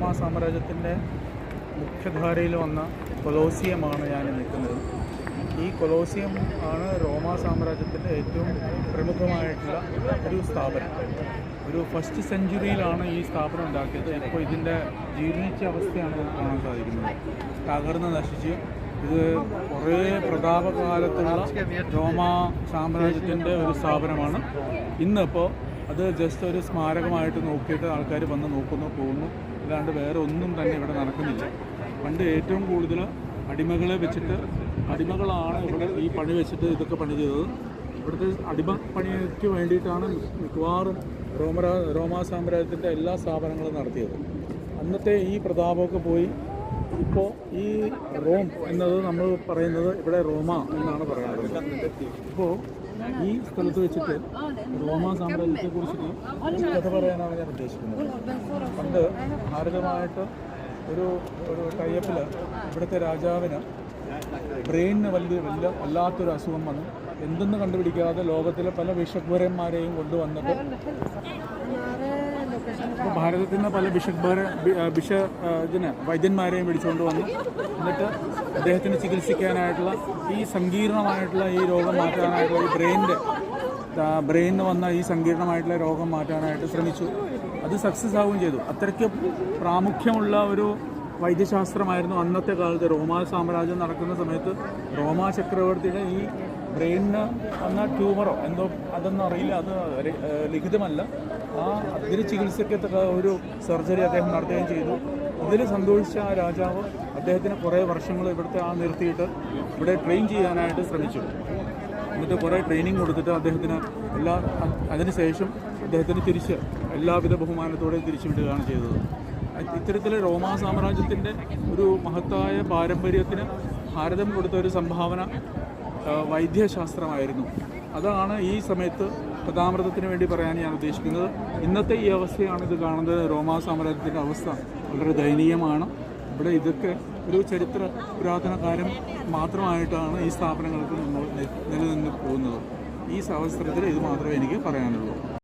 റോമാ സാമ്രാജ്യത്തിന്റെ മുഖ്യധാരയിൽ വന്ന കൊലോസിയമാണ് ഞാൻ നിൽക്കുന്നത്. ഈ കൊലോസിയം ആണ് റോമാ സാമ്രാജ്യത്തിന്റെ ഏറ്റവും പ്രമുഖമായിട്ടുള്ള ഒരു സ്ഥാപനം. ഒരു ഫസ്റ്റ് സെഞ്ചുറിയിലാണ് ഈ സ്ഥാപനം ഉണ്ടാക്കിയത്. ഇപ്പോൾ ഇതിന്റെ ജീർണിച്ച അവസ്ഥയാണ് കാണാൻ സാധിക്കുന്നത്. തകർന്ന് നശിച്ച് ഇത് കുറേ പ്രതാപകാലത്തുള്ള റോമാ സാമ്രാജ്യത്തിന്റെ ഒരു സ്ഥാപനമാണ്. ഇന്നിപ്പോൾ അത് ജസ്റ്റ് ഒരു സ്മാരകമായിട്ട് നോക്കിയിട്ട് ആൾക്കാർ വന്ന് നോക്കുന്നു പോകുന്നു. അല്ലാണ്ട് വേറെ ഒന്നും തന്നെ ഇവിടെ നടക്കുന്നില്ല. പണ്ട് ഏറ്റവും കൂടുതൽ അടിമകളെ വെച്ചിട്ട് അടിമകളാണ് ഇവിടെ ഈ പണി വെച്ചിട്ട് ഇതൊക്കെ പണി ചെയ്തത്. ഇവിടുത്തെ അടിമ പണിക്ക് വേണ്ടിയിട്ടാണ് മിക്കവാറും റോമ റോമാ സാമ്രാജ്യത്തിന്റെ എല്ലാ സ്ഥാപനങ്ങളും നടത്തിയത്. അന്നത്തെ ഈ പ്രതാപമൊക്കെ പോയി. ഇപ്പോൾ ഈ റോം എന്നത് നമ്മൾ പറയുന്നത് ഇവിടെ റോമ എന്നാണ് പറയാറുള്ളത്. ഇപ്പോൾ ഈ സ്ഥലത്ത് വെച്ചിട്ട് റോമ സാമ്രാജ്യത്തെ കുറിച്ചിട്ട് ഒരു കഥ പറയാനാണ് ഞാൻ ഉദ്ദേശിക്കുന്നത്. പണ്ട് ഭാരതമായിട്ട് ഒരു ഒരു ടൈപ്പിൽ ഇവിടുത്തെ രാജാവിന് ബ്രെയിനിന് വലിയ വലിയ വല്ലാത്തൊരു അസുഖം വന്നു. എന്തെന്ന് കണ്ടുപിടിക്കാതെ ലോകത്തിലെ പല ബിഷപ്വരന്മാരെയും കൊണ്ടുവന്നിട്ട് ഭാരതത്തിന്റെ പല ബിഷപ്പ്മാരെ ബിഷ ഇതിന് വൈദ്യന്മാരെയും പിടിച്ചുകൊണ്ട് വന്നു. എന്നിട്ട് അദ്ദേഹത്തിന് ചികിത്സിക്കാനായിട്ടുള്ള ഈ സങ്കീർണമായിട്ടുള്ള ഈ രോഗം മാറ്റാനായിട്ടുള്ള ഈ ബ്രെയിനിന്റെ ബ്രെയിനിന് വന്ന ഈ സങ്കീർണമായിട്ടുള്ള രോഗം മാറ്റാനായിട്ട് ശ്രമിച്ചു. അത് സക്സസ് ആവുകയും ചെയ്തു. അത്രയ്ക്ക് പ്രാമുഖ്യമുള്ള ഒരു വൈദ്യശാസ്ത്രമായിരുന്നു അന്നത്തെ കാലത്ത് റോമാ സാമ്രാജ്യം നടക്കുന്ന സമയത്ത് റോമാ ചക്രവർത്തിയുടെ ഈ ബ്രെയിനിന് വന്ന ട്യൂമറോ എന്തോ അതൊന്നും അറിയില്ല അത് ലിഖിതമല്ല. ആ അതിന് ചികിത്സയ്ക്കത്തക്ക ഒരു സർജറി അദ്ദേഹം നടത്തുകയും ചെയ്തു. ഇതിൽ സന്തോഷിച്ച ആ രാജാവ് അദ്ദേഹത്തിന് കുറേ വർഷങ്ങൾ ഇവിടുത്തെ ആ നിർത്തിയിട്ട് ഇവിടെ ട്രെയിൻ ചെയ്യാനായിട്ട് ശ്രമിച്ചു. എന്നിട്ട് കുറേ ട്രെയിനിങ് കൊടുത്തിട്ട് അദ്ദേഹത്തിന് എല്ലാ അതിനുശേഷം അദ്ദേഹത്തിന് തിരിച്ച് എല്ലാവിധ ബഹുമാനത്തോടെയും തിരിച്ചു വിടുകയാണ് ചെയ്തത്. ഇത്തരത്തിലെ റോമാ സാമ്രാജ്യത്തിന്റെ ഒരു മഹത്തായ പാരമ്പര്യത്തിന് ഭാരതം കൊടുത്ത ഒരു സംഭാവന വൈദ്യശാസ്ത്രമായിരുന്നു. അതാണ് ഈ സമയത്ത് കഥാമൃതത്തിന് വേണ്ടി പറയാൻ ഞാൻ ഉദ്ദേശിക്കുന്നത്. ഇന്നത്തെ ഈ അവസ്ഥയാണ് ഇത് കാണുന്നത്. റോമാ സാമ്രാജ്യത്തിന്റെ അവസ്ഥ വളരെ ദയനീയമാണ്. ഇവിടെ ഇതൊക്കെ ഒരു ചരിത്ര പുരാതനകാലം മാത്രമായിട്ടാണ് ഈ സ്ഥാപനങ്ങൾക്ക് നിലനിന്ന് പോകുന്നത്. ഈ അവസരത്തിൽ ഇത് മാത്രമേ എനിക്ക് പറയാനുള്ളൂ.